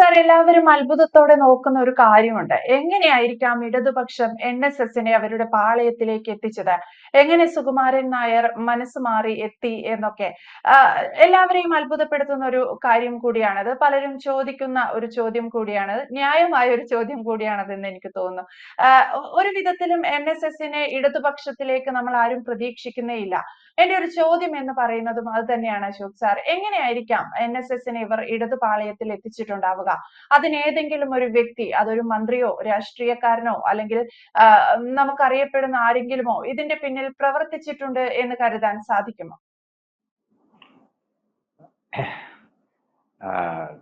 Sir എല്ലാവരും അത്ഭുതത്തോടെ നോക്കുന്ന ഒരു കാര്യമുണ്ട്. എങ്ങനെയായിരിക്കാം ഇടതുപക്ഷം എൻ എസ് എസിനെ അവരുടെ പാളയത്തിലേക്ക് എത്തിച്ചത്? എങ്ങനെ സുകുമാരൻ നായർ മനസ്സ് മാറി എത്തി എന്നൊക്കെ? എല്ലാവരെയും അത്ഭുതപ്പെടുത്തുന്ന ഒരു കാര്യം കൂടിയാണത് പലരും ചോദിക്കുന്ന ഒരു ചോദ്യം കൂടിയാണ്. ന്യായമായ ഒരു ചോദ്യം കൂടിയാണത് എന്ന് എനിക്ക് തോന്നുന്നു. ഒരു വിധത്തിലും എൻ എസ് എസിനെ ഇടതുപക്ഷത്തിലേക്ക് നമ്മൾ ആരും പ്രതീക്ഷിക്കുന്നേ ഇല്ല. എന്റെ ഒരു ചോദ്യം എന്ന് പറയുന്നതും അത് തന്നെയാണ് അശോക് സാർ. എങ്ങനെയായിരിക്കാം എൻ എസ് എസിനെ ഇവർ ഇടതുപാളയത്തിൽ എത്തിച്ചിട്ടുണ്ടാവുക? അതിന് ഏതെങ്കിലും ഒരു വ്യക്തി അതൊരു മന്ത്രിയോ രാഷ്ട്രീയക്കാരനോ അല്ലെങ്കിൽ നമുക്കറിയപ്പെടുന്ന ആരെങ്കിലുമോ ഇതിന്റെ പിന്നിൽ പ്രവർത്തിച്ചിട്ടുണ്ട് എന്ന് കരുതാൻ സാധിക്കുമോ?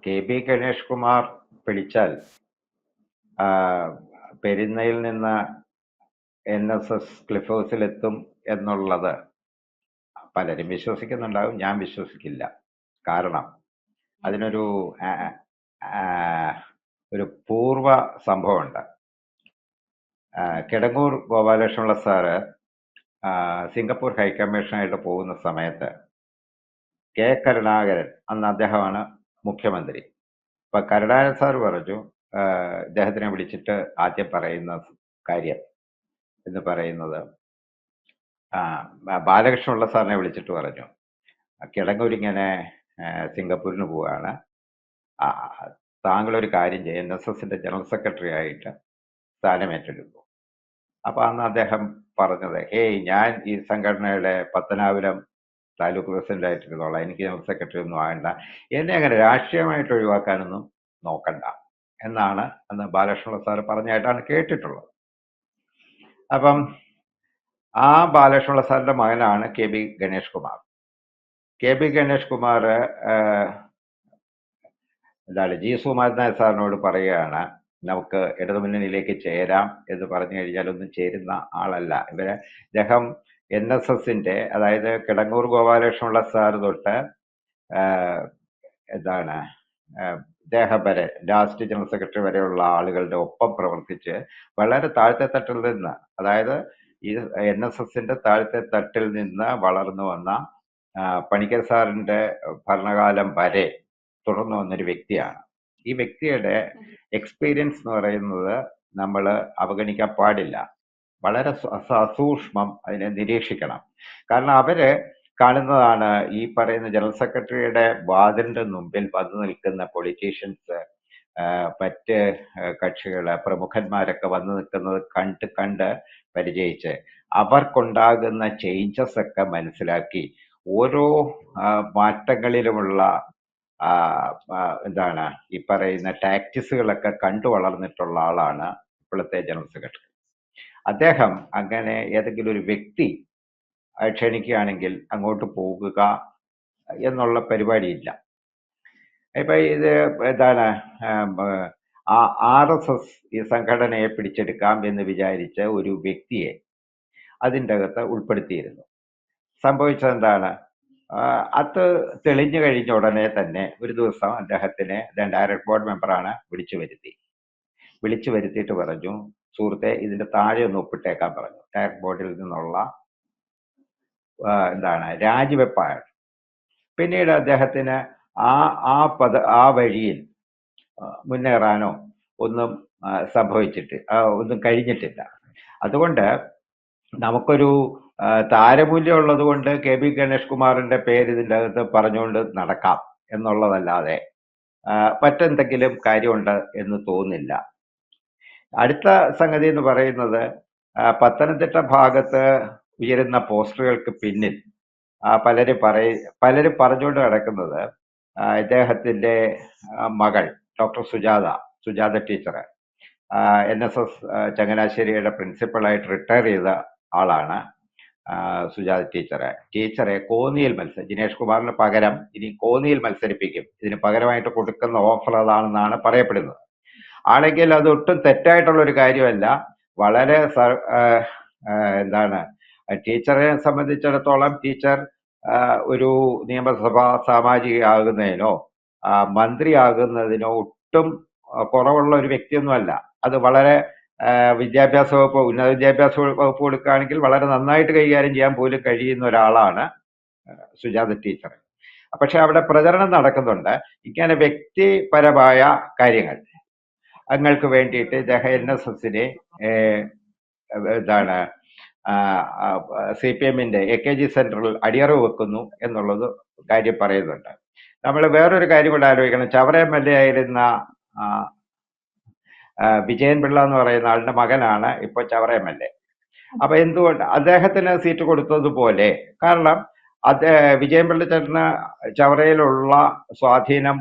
കെ ബി ഗണേഷ് കുമാർ പിടിച്ചാൽ പെരുന്നയിൽ നിന്ന് എൻ എസ് എസ് ക്ലിഫ് ഹൗസിലെത്തും എന്നുള്ളത് പലരും വിശ്വസിക്കുന്നുണ്ടാവും ഞാൻ വിശ്വസിക്കില്ല. കാരണം അതിനൊരു ഒരു പൂർവ സംഭവമുണ്ട്. കിടങ്ങൂർ ഗോപാലകൃഷ്ണപിള്ള സാറ് സിംഗപ്പൂർ ഹൈക്കമ്മീഷനായിട്ട് പോകുന്ന സമയത്ത് കെ. കരുണാകരൻ അന്ന് അദ്ദേഹമാണ് മുഖ്യമന്ത്രി. അപ്പൊ കരുണാകരൻ സാർ പറഞ്ഞു ഇദ്ദേഹത്തിനെ വിളിച്ചിട്ട് ആദ്യം പറയുന്ന കാര്യം എന്ന് പറയുന്നത് ബാലകൃഷ്ണപിള്ള സാറിനെ വിളിച്ചിട്ട് പറഞ്ഞു. കിടങ്ങൂരിങ്ങനെ സിംഗപ്പൂരിന് പോവുകയാണ്. ഒരു കാര്യം ചെയ്യും എൻ എസ് എസിന്റെ ജനറൽ സെക്രട്ടറി ആയിട്ട് സ്ഥാനം ഏറ്റെടുക്കും അപ്പൊ അന്ന് അദ്ദേഹം പറഞ്ഞത് ഹേയ് ഞാൻ ഈ സംഘടനയുടെ പത്തനാപുരം താലൂക്ക് പ്രസിഡന്റ് ആയിട്ടിരുന്നോളാം എനിക്ക് ജനറൽ സെക്രട്ടറി ഒന്നും ആകണ്ട. എന്നെ അങ്ങനെ രാഷ്ട്രീയമായിട്ട് ഒഴിവാക്കാനൊന്നും നോക്കണ്ട. എന്നാണ് അന്ന് ബാലകൃഷ്ണ സാർ പറഞ്ഞായിട്ടാണ് കേട്ടിട്ടുള്ളത്. അപ്പം ആ ബാലകൃഷ്ണ സാറിന്റെ മകനാണ് K B Ganesh Kumar K B Ganesh Kumar എന്താണ് ജി സുകുമാരൻ സാറിനോട് പറയുകയാണ് നമുക്ക് ഇടതുമുന്നണിയിലേക്ക് ചേരാം എന്ന് പറഞ്ഞു കഴിഞ്ഞാൽ ഒന്നും ചേരുന്ന ആളല്ല. ഇവരെ ഇദ്ദേഹം എൻ എസ് എസിന്റെ അതായത് കിടങ്ങൂർ ഗോപാലകൃഷ്ണപിള്ള സാർ തൊട്ട് എന്താണ് ഇദ്ദേഹം വരെ ലാസ്റ്റ് ജനറൽ സെക്രട്ടറി വരെയുള്ള ആളുകളുടെ ഒപ്പം പ്രവർത്തിച്ച് വളരെ താഴത്തെ തട്ടിൽ നിന്ന് അതായത് ഈ എൻ എസ് എസിന്റെ താഴത്തെ തട്ടിൽ നിന്ന് വളർന്നു വന്ന പണിക്കർ സാറിന്റെ ഭരണകാലം വരെ തുടർന്നു വന്നൊരു വ്യക്തിയാണ്. ഈ വ്യക്തിയുടെ എക്സ്പീരിയൻസ് എന്ന് പറയുന്നത് നമ്മൾ അവഗണിക്കാൻ പാടില്ല. വളരെ സസൂക്ഷ്മം അതിനെ നിരീക്ഷിക്കണം. കാരണം അവർ കാണുന്നതാണ് ഈ പറയുന്ന ജനറൽ സെക്രട്ടറിയുടെ വാതിലിന്റെ മുമ്പിൽ വന്നു നിൽക്കുന്ന പൊളിറ്റീഷ്യൻസ് മറ്റ് കക്ഷികൾ കക്ഷികൾ പ്രമുഖന്മാരൊക്കെ വന്നു നിൽക്കുന്നത് കണ്ട് കണ്ട് പരിചയിച്ച് അവർക്കുണ്ടാകുന്ന ചേഞ്ചസ് ഒക്കെ മനസ്സിലാക്കി ഓരോ മാറ്റങ്ങളിലുമുള്ള എന്താണ് ഈ പറയുന്ന ടാക്റ്റിസുകളൊക്കെ കണ്ടു വളർന്നിട്ടുള്ള ആളാണ് ഇപ്പോഴത്തെ ജനറൽ സെക്രട്ടറി. അദ്ദേഹം അങ്ങനെ ഏതെങ്കിലും ഒരു വ്യക്തി ക്ഷണിക്കുകയാണെങ്കിൽ അങ്ങോട്ട് പോകുക എന്നുള്ള പരിപാടിയില്ല. ഇപ്പൊ ഇത് എന്താണ് ആർ എസ് എസ് ഈ സംഘടനയെ പിടിച്ചെടുക്കാം എന്ന് വിചാരിച്ച ഒരു വ്യക്തിയെ അതിന്റെ അകത്ത് ഉൾപ്പെടുത്തിയിരുന്നു. സംഭവിച്ചത് എന്താണ് അത് തെളിഞ്ഞു കഴിഞ്ഞ ഉടനെ തന്നെ ഒരു ദിവസം അദ്ദേഹത്തിനെ അദ്ദേഹം ഡയറക്ട് ബോർഡ് മെമ്പറാണ് വിളിച്ചു വരുത്തി. വിളിച്ചു വരുത്തിയിട്ട് പറഞ്ഞു സുഹൃത്തെ ഇതിന്റെ താഴെ ഒന്ന് ഒപ്പിട്ടേക്കാൻ പറഞ്ഞു. ഡയറക്ട് ബോർഡിൽ നിന്നുള്ള എന്താണ് രാജിവെപ്പാണ്. പിന്നീട് അദ്ദേഹത്തിന് ആ ആ പദ ആ വഴിയിൽ മുന്നേറാനോ ഒന്നും സംഭവിച്ചിട്ട് ഒന്നും കഴിഞ്ഞിട്ടില്ല. അതുകൊണ്ട് നമുക്കൊരു ആ, താരമൂല്യം ഉള്ളത് കൊണ്ട് കെ ബി ഗണേഷ് കുമാറിന്റെ പേര് ഇതിന്റെ അകത്ത് പറഞ്ഞുകൊണ്ട് നടക്കാം എന്നുള്ളതല്ലാതെ മറ്റെന്തെങ്കിലും കാര്യമുണ്ട് എന്ന് തോന്നില്ല. അടുത്ത സംഗതി എന്ന് പറയുന്നത് പത്തനംതിട്ട ഭാഗത്ത് ഉയരുന്ന പോസ്റ്ററുകൾക്ക് പിന്നിൽ പലരും പറയ പലരും പറഞ്ഞുകൊണ്ട് നടക്കുന്നത് ഇദ്ദേഹത്തിന്റെ മകൾ doctor Sujatha Sujatha teacher N S S ചങ്ങനാശ്ശേരിയുടെ പ്രിൻസിപ്പളായിട്ട് റിട്ടയർ ചെയ്ത ആളാണ്. സുജാത ടീച്ചറെ. ടീച്ചറെ കോന്നിയിൽ മത്സരം ജിനേഷ് കുമാറിന് പകരം ഇനി കോന്നിയിൽ മത്സരിപ്പിക്കും. ഇതിന് പകരമായിട്ട് കൊടുക്കുന്ന ഓഫർ അതാണെന്നാണ് പറയപ്പെടുന്നത്. ആണെങ്കിൽ അത് ഒട്ടും തെറ്റായിട്ടുള്ള ഒരു കാര്യമല്ല. വളരെ എന്താണ് ടീച്ചറെ സംബന്ധിച്ചിടത്തോളം ടീച്ചർ ഒരു നിയമസഭാ സാമാജിക സാമാജികയാകുന്നതിനോ മന്ത്രി ആകുന്നതിനോ ഒട്ടും കുറവുള്ള ഒരു വ്യക്തിയൊന്നുമല്ല. അത് വളരെ വിദ്യാഭ്യാസ വകുപ്പ് ഉന്നത വിദ്യാഭ്യാസ വകുപ്പ് കൊടുക്കുകയാണെങ്കിൽ വളരെ നന്നായിട്ട് കൈകാര്യം ചെയ്യാൻ പോലും കഴിയുന്ന ഒരാളാണ് സുജാത ടീച്ചർ. പക്ഷെ അവിടെ പ്രചരണം നടക്കുന്നുണ്ട്. ഇങ്ങനെ വ്യക്തിപരമായ കാര്യങ്ങൾ. അങ്ങൾക്ക് വേണ്ടിയിട്ട് ഇദ്ദേഹം എൻ എസ് എസിനെ എന്താണ് സി പി എമ്മിന്റെ എ കെ ജി സെന്ററിൽ അടിയറവ് വെക്കുന്നു എന്നുള്ളത് കാര്യം പറയുന്നുണ്ട്. നമ്മൾ വേറൊരു കാര്യം കൂടെ ആലോചിക്കണം. ചവറ എം എൽ എ ആയിരുന്ന വിജയൻ പിള്ള എന്ന് പറയുന്ന ആളുടെ മകനാണ് ഇപ്പൊ ചവറ എം എൽ എ. അപ്പൊ എന്തുകൊണ്ട് അദ്ദേഹത്തിന് സീറ്റ് കൊടുത്തതുപോലെ കാരണം വിജയൻ പിള്ള ചേട്ടന് ചവറയിലുള്ള സ്വാധീനം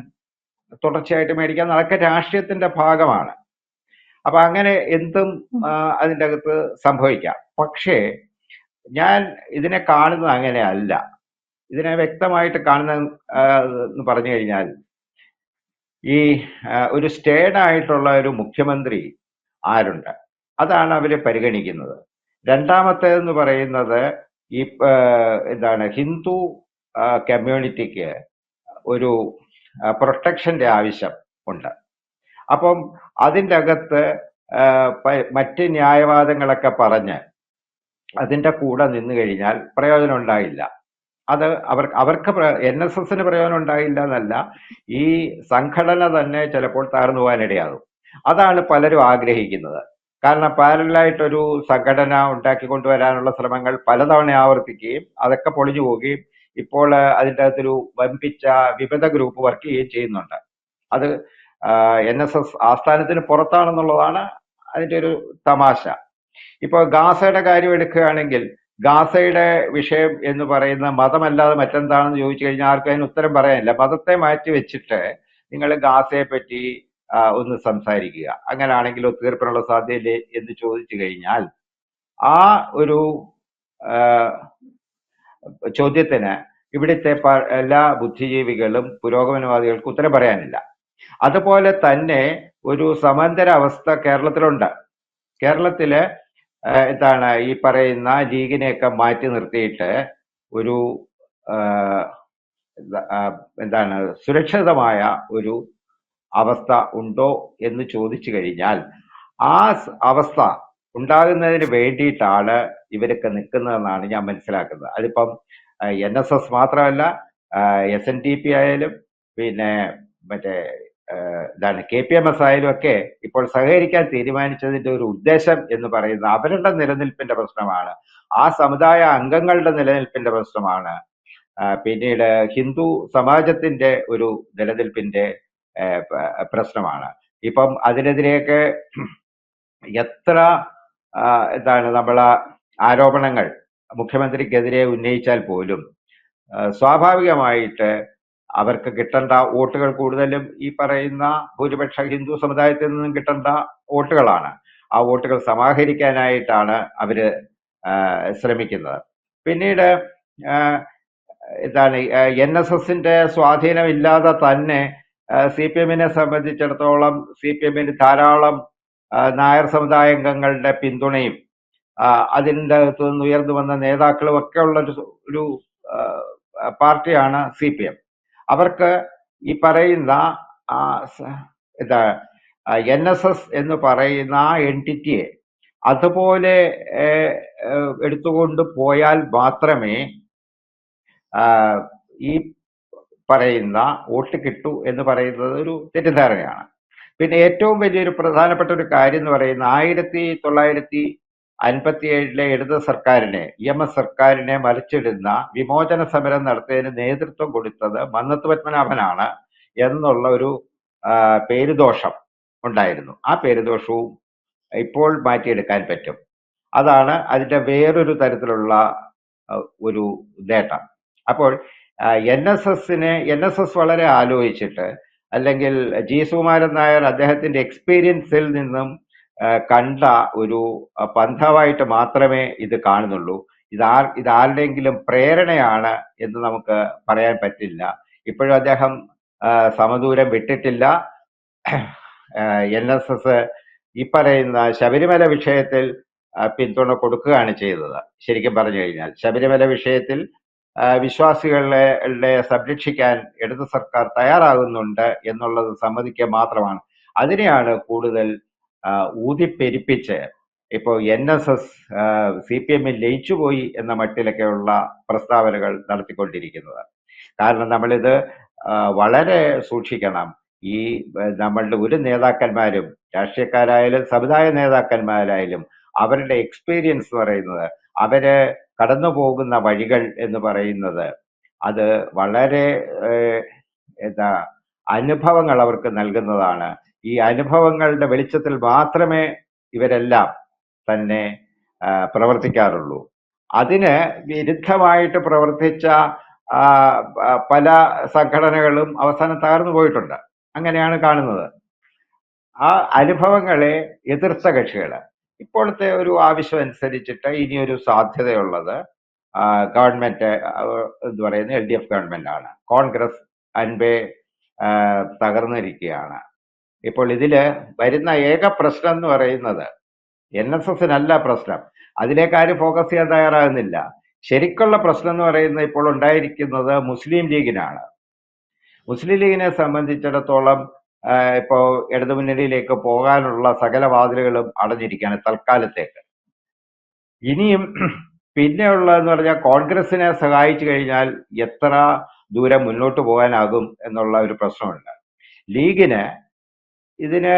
തുടർച്ചയായിട്ട് മേടിക്കാൻ അതൊക്കെ രാഷ്ട്രീയത്തിന്റെ ഭാഗമാണ്. അപ്പൊ അങ്ങനെ എന്തും അതിന്റെ അകത്ത് സംഭവിക്കാം. പക്ഷേ ഞാൻ ഇതിനെ കാണുന്നത് അങ്ങനെയല്ല. ഇതിനെ വ്യക്തമായിട്ട് കാണുന്ന എന്ന് പറഞ്ഞു കഴിഞ്ഞാൽ ഈ ഒരു സ്റ്റേഡ് ആയിട്ടുള്ള ഒരു മുഖ്യമന്ത്രി ആരുണ്ട്? അതാണ് അവർ പരിഗണിക്കുന്നത്. രണ്ടാമത്തേതെന്ന് പറയുന്നത് ഈ എന്താണ് ഹിന്ദു കമ്മ്യൂണിറ്റിക്ക് ഒരു പ്രൊട്ടക്ഷന്റെ ആവശ്യം ഉണ്ട്. അപ്പം അതിന്റെ അകത്ത് മറ്റ് ന്യായവാദങ്ങളൊക്കെ പറഞ്ഞ് അതിന്റെ കൂടെ നിന്നു കഴിഞ്ഞാൽ പ്രയോജനം ഉണ്ടായില്ല. അത് അവർ അവർക്ക് എൻ എസ് എസിന് പ്രയോജനം ഉണ്ടായില്ല എന്നല്ല ഈ സംഘടന തന്നെ ചിലപ്പോൾ തകർന്നു പോകാനിടയാകും അതാണ് പലരും ആഗ്രഹിക്കുന്നത്. കാരണം പാരലായിട്ടൊരു സംഘടന ഉണ്ടാക്കി കൊണ്ടുവരാനുള്ള ശ്രമങ്ങൾ പലതവണ ആവർത്തിക്കുകയും അതൊക്കെ പൊളിഞ്ഞു പോവുകയും ഇപ്പോൾ അതിന്റെ അകത്തൊരു വമ്പിച്ച വിവിധ ഗ്രൂപ്പ് വർക്ക് ചെയ്യുകയും ചെയ്യുന്നുണ്ട്. അത് എൻ എസ് എസ് ആസ്ഥാനത്തിന് പുറത്താണെന്നുള്ളതാണ് അതിന്റെ ഒരു തമാശ. ഇപ്പോൾ ഗാസയുടെ കാര്യം എടുക്കുകയാണെങ്കിൽ ഗാസയുടെ വിഷയം എന്ന് പറയുന്ന മതമല്ലാതെ മറ്റെന്താണെന്ന് ചോദിച്ചു കഴിഞ്ഞാൽ ആർക്കും അതിന് ഉത്തരം പറയാനില്ല. മതത്തെ മാറ്റി വെച്ചിട്ട് നിങ്ങൾ ഗാസയെ പറ്റി ഒന്ന് സംസാരിക്കുക. അങ്ങനെയാണെങ്കിൽ ഒത്തുതീർപ്പിനുള്ള സാധ്യതയില്ലേ എന്ന് ചോദിച്ചു കഴിഞ്ഞാൽ ആ ഒരു ചോദ്യത്തിന് ഇവിടുത്തെ എല്ലാ ബുദ്ധിജീവികളും പുരോഗമനവാദികൾക്ക് ഉത്തരം പറയാനില്ല. അതുപോലെ തന്നെ ഒരു സമാന്തര അവസ്ഥ കേരളത്തിലുണ്ട്. കേരളത്തിൽ എന്താണ് ഈ പറയുന്ന ലീഗിനെയൊക്കെ മാറ്റി നിർത്തിയിട്ട് ഒരു എന്താണ് സുരക്ഷിതമായ ഒരു അവസ്ഥ ഉണ്ടോ എന്ന് ചോദിച്ചു കഴിഞ്ഞാൽ ആ അവസ്ഥ ഉണ്ടാകുന്നതിന് വേണ്ടിയിട്ടാണ് ഇവരൊക്കെ നിൽക്കുന്നതെന്നാണ് ഞാൻ മനസ്സിലാക്കുന്നത്. അതിപ്പം എൻ എസ് എസ് മാത്രമല്ല എസ് എൻ ഡി പി ആയാലും പിന്നെ മറ്റേ ഇതാണ് കെ പി എം എസ് ആയാലും ഒക്കെ ഇപ്പോൾ സഹകരിക്കാൻ തീരുമാനിച്ചതിന്റെ ഒരു ഉദ്ദേശം എന്ന് പറയുന്നത് അവരുടെ നിലനിൽപ്പിന്റെ പ്രശ്നമാണ്. ആ സമുദായ അംഗങ്ങളുടെ നിലനിൽപ്പിന്റെ പ്രശ്നമാണ്. പിന്നീട് ഹിന്ദു സമാജത്തിന്റെ ഒരു നിലനിൽപ്പിന്റെ പ്രശ്നമാണ്. ഇപ്പം അതിനെതിരെയൊക്കെ എത്ര എന്താണ് നമ്മൾ ആരോപണങ്ങൾ മുഖ്യമന്ത്രിക്കെതിരെ ഉന്നയിച്ചാൽ പോലും സ്വാഭാവികമായിട്ട് അവർക്ക് കിട്ടേണ്ട വോട്ടുകൾ കൂടുതലും ഈ പറയുന്ന ഭൂരിപക്ഷ ഹിന്ദു സമുദായത്തിൽ നിന്നും കിട്ടേണ്ട വോട്ടുകളാണ്. ആ വോട്ടുകൾ സമാഹരിക്കാനായിട്ടാണ് അവർ ശ്രമിക്കുന്നത്. പിന്നീട് എന്താണ് എൻ എസ് എസിന്റെ സ്വാധീനമില്ലാതെ തന്നെ സി പി എമ്മിനെ സംബന്ധിച്ചിടത്തോളം സി പി എമ്മിന് ധാരാളം നായർ സമുദായ അംഗങ്ങളുടെ പിന്തുണയും അതിന്റെ അകത്തു നിന്ന് ഉയർന്നു വന്ന നേതാക്കളും ഒക്കെ ഉള്ള ഒരു പാർട്ടിയാണ് സി പി എം. അവർക്ക് ഈ പറയുന്ന എന്താ എൻ എസ് എസ് എന്ന് പറയുന്ന ആ എന്റിറ്റിയെ അതുപോലെ എടുത്തുകൊണ്ട് പോയാൽ മാത്രമേ ഈ പറയുന്ന വോട്ട് കിട്ടൂ എന്ന് പറയുന്നത് ഒരു തെറ്റിദ്ധാരണയാണ്. പിന്നെ ഏറ്റവും വലിയൊരു പ്രധാനപ്പെട്ട ഒരു കാര്യം എന്ന് പറയുന്ന ആയിരത്തി തൊള്ളായിരത്തി അൻപത്തി ഏഴിലെ ഇടത് സർക്കാരിനെ ഇ എം എസ് സർക്കാരിനെ മറിച്ചിടുന്ന വിമോചന സമരം നടത്തിയതിന് നേതൃത്വം കൊടുത്തത് മന്നത്ത് പത്മനാഭനാണ് എന്നുള്ള ഒരു പേരുദോഷം ഉണ്ടായിരുന്നു. ആ പേരുദോഷവും ഇപ്പോൾ മാറ്റിയെടുക്കാൻ പറ്റും. അതാണ് അതിന്റെ വേറൊരു തരത്തിലുള്ള ഒരു നേട്ടം. അപ്പോൾ എൻ എസ് എസിനെ എൻ എസ് എസ് വളരെ ആലോചിച്ചിട്ട് അല്ലെങ്കിൽ ജി സുകുമാരൻ നായർ അദ്ദേഹത്തിന്റെ എക്സ്പീരിയൻസിൽ നിന്നും കണ്ട ഒരു പന്ഥമായിട്ട് മാത്രമേ ഇത് കാണുന്നുള്ളൂ. ഇതാർ ഇതാരുടെയെങ്കിലും പ്രേരണയാണ് എന്ന് നമുക്ക് പറയാൻ പറ്റില്ല. ഇപ്പോഴും അദ്ദേഹം സമദൂരം വിട്ടിട്ടില്ല. എൻ എസ് എസ് ഈ പറയുന്ന ശബരിമല വിഷയത്തിൽ പിന്തുണ കൊടുക്കുകയാണ് ചെയ്തത്. ശരിക്കും പറഞ്ഞു കഴിഞ്ഞാൽ ശബരിമല വിഷയത്തിൽ വിശ്വാസികളെ സംരക്ഷിക്കാൻ ഇടത് സർക്കാർ തയ്യാറാകുന്നുണ്ട് എന്നുള്ളത് സമ്മതിക്കുക മാത്രമാണ്. അതിനെയാണ് കൂടുതൽ ഊതിപ്പെരിപ്പിച്ച് ഇപ്പോൾ N S S C P എമ്മിൽ ലയിച്ചുപോയി എന്ന മട്ടിലൊക്കെയുള്ള പ്രസ്താവനകൾ നടത്തിക്കൊണ്ടിരിക്കുന്നത്. കാരണം നമ്മളിത് വളരെ സൂക്ഷിക്കണം. ഈ നമ്മളുടെ ഒരു നേതാക്കന്മാരും രാഷ്ട്രീയക്കാരായാലും സമുദായ നേതാക്കന്മാരായാലും അവരുടെ എക്സ്പീരിയൻസ് പറയുന്നത് അവർ കടന്നു പോകുന്ന വഴികൾ എന്ന് പറയുന്നത് അത് വളരെ എന്താ അനുഭവങ്ങൾ അവർക്ക് നൽകുന്നതാണ്. ഈ അനുഭവങ്ങളുടെ വെളിച്ചത്തിൽ മാത്രമേ ഇവരെല്ലാം തന്നെ പ്രവർത്തിക്കാറുള്ളൂ. അതിന് വിരുദ്ധമായിട്ട് പ്രവർത്തിച്ച പല സംഘടനകളും അവസാനം തകർന്നു പോയിട്ടുണ്ട്. അങ്ങനെയാണ് കാണുന്നത്. ആ അനുഭവങ്ങളെ എതിർത്ത കക്ഷികൾ. ഇപ്പോഴത്തെ ഒരു ആവശ്യം അനുസരിച്ചിട്ട് ഇനിയൊരു സാധ്യതയുള്ളത് ഗവൺമെന്റ് എന്ന് പറയുന്നത് എൽ ഡി എഫ് ഗവൺമെന്റ് ആണ് കോൺഗ്രസ് അൻപേ തകർന്നിരിക്കുകയാണ്. ഇപ്പോൾ ഇതിൽ വരുന്ന ഏക പ്രശ്നം എന്ന് പറയുന്നത് എൻ എസ് എസിനല്ല പ്രശ്നം. അതിലേക്ക് ഫോക്കസ് ചെയ്യാൻ തയ്യാറാകുന്നില്ല. ശരിക്കുള്ള പ്രശ്നം എന്ന് പറയുന്നത് ഇപ്പോൾ ഉണ്ടായിരിക്കുന്നത് മുസ്ലിം ലീഗിനാണ്. മുസ്ലിം ലീഗിനെ സംബന്ധിച്ചിടത്തോളം ഇപ്പോൾ ഇപ്പോ ഇടതുമുന്നണിയിലേക്ക് പോകാനുള്ള സകല വാതിലുകളും അടഞ്ഞിരിക്കുകയാണ് തൽക്കാലത്തേക്ക്. ഇനിയും പിന്നെയുള്ളതെന്ന് പറഞ്ഞാൽ കോൺഗ്രസിനെ സഹായിച്ചു കഴിഞ്ഞാൽ എത്ര ദൂരം മുന്നോട്ട് പോകാനാകും എന്നുള്ള ഒരു പ്രശ്നമുണ്ട്. ലീഗിന് ഇതിന്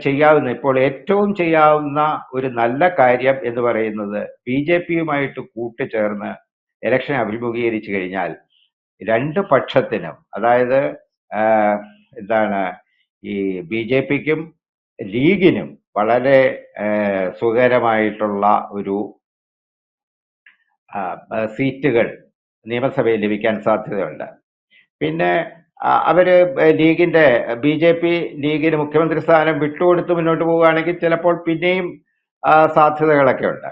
ചെയ്യാവുന്ന ഇപ്പോൾ ഏറ്റവും ചെയ്യാവുന്ന ഒരു നല്ല കാര്യം എന്ന് പറയുന്നത് ബി ജെ പിയുമായിട്ട് കൂട്ടുചേർന്ന് ഇലക്ഷൻ അഭിമുഖീകരിച്ചു കഴിഞ്ഞാൽ രണ്ട് പക്ഷത്തിനും അതായത് എന്താണ് ഈ ബി ജെ പിക്കും ലീഗിനും വളരെ സുഖകരമായിട്ടുള്ള ഒരു സീറ്റുകൾ നിയമസഭയിൽ ലഭിക്കാൻ സാധ്യതയുണ്ട്. പിന്നെ ആ, അവർ ലീഗിന്റെ ബി ജെ പി ലീഗിന് മുഖ്യമന്ത്രി സ്ഥാനം വിട്ടുകൊടുത്ത് മുന്നോട്ട് പോവുകയാണെങ്കിൽ ചിലപ്പോൾ പിന്നെയും സാധ്യതകളൊക്കെ ഉണ്ട്.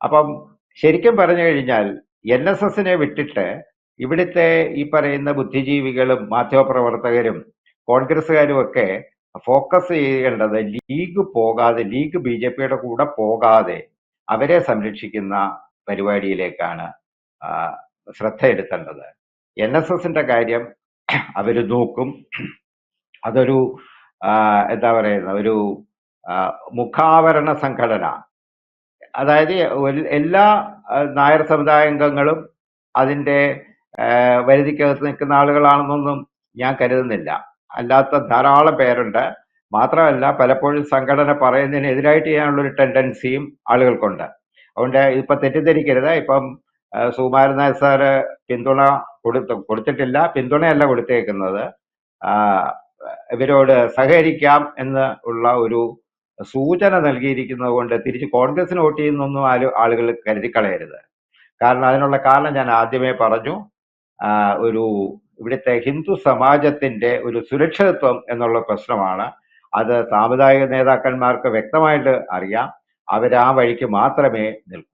അപ്പം ശരിക്കും പറഞ്ഞു കഴിഞ്ഞാൽ എൻ എസ് എസിനെ വിട്ടിട്ട് ഇവിടുത്തെ ഈ പറയുന്ന ബുദ്ധിജീവികളും മാധ്യമപ്രവർത്തകരും കോൺഗ്രസ്സുകാരും ഒക്കെ ഫോക്കസ് ചെയ്യേണ്ടത് ലീഗ് പോകാതെ ലീഗ് ബി ജെ പിയുടെ കൂടെ പോകാതെ അവരെ സംരക്ഷിക്കുന്ന പരിപാടിയിലേക്കാണ് ശ്രദ്ധ എടുത്തേണ്ടത് എൻ എസ് എസിന്റെ കാര്യം അവർ നോക്കും. അതൊരു എന്താ പറയുന്ന ഒരു മുഖാവരണ സംഘടന അതായത് എല്ലാ നായർ സമുദായാംഗങ്ങളും അതിന്റെ അതിന്റെ വരുതിക്കകത്ത് നിൽക്കുന്ന ആളുകളാണെന്നൊന്നും ഞാൻ കരുതുന്നില്ല. അല്ലാത്ത ധാരാളം പേരുണ്ട്. മാത്രമല്ല പലപ്പോഴും സംഘടന പറയുന്നതിന് എതിരായിട്ട് ചെയ്യാനുള്ള ഒരു ടെൻഡൻസിയും ആളുകൾക്കുണ്ട്. അതുകൊണ്ട് ഇപ്പം തെറ്റിദ്ധരിക്കരുത്. ഇപ്പം സുകുമാരൻ നായർ സാറ് പിന്തുണ കൊടുത്തു കൊടുത്തിട്ടില്ല. പിന്തുണയല്ല കൊടുത്തേക്കുന്നത്. ഇവരോട് സഹകരിക്കാം എന്ന് ഉള്ള ഒരു സൂചന നൽകിയിരിക്കുന്നത് കൊണ്ട് തിരിച്ച് കോൺഗ്രസിന് വോട്ട് ചെയ്യുന്നൊന്നും ആര് ആളുകൾ കരുതിക്കളയരുത്. കാരണം അതിനുള്ള കാരണം ഞാൻ ആദ്യമേ പറഞ്ഞു. ഒരു ഇവിടുത്തെ ഹിന്ദു സമാജത്തിന്റെ ഒരു സുരക്ഷിതത്വം എന്നുള്ള പ്രശ്നമാണ്. അത് സാമുദായിക നേതാക്കന്മാർക്ക് വ്യക്തമായിട്ട് അറിയാം. അവർ ആ വഴിക്ക് മാത്രമേ നിൽക്കൂ.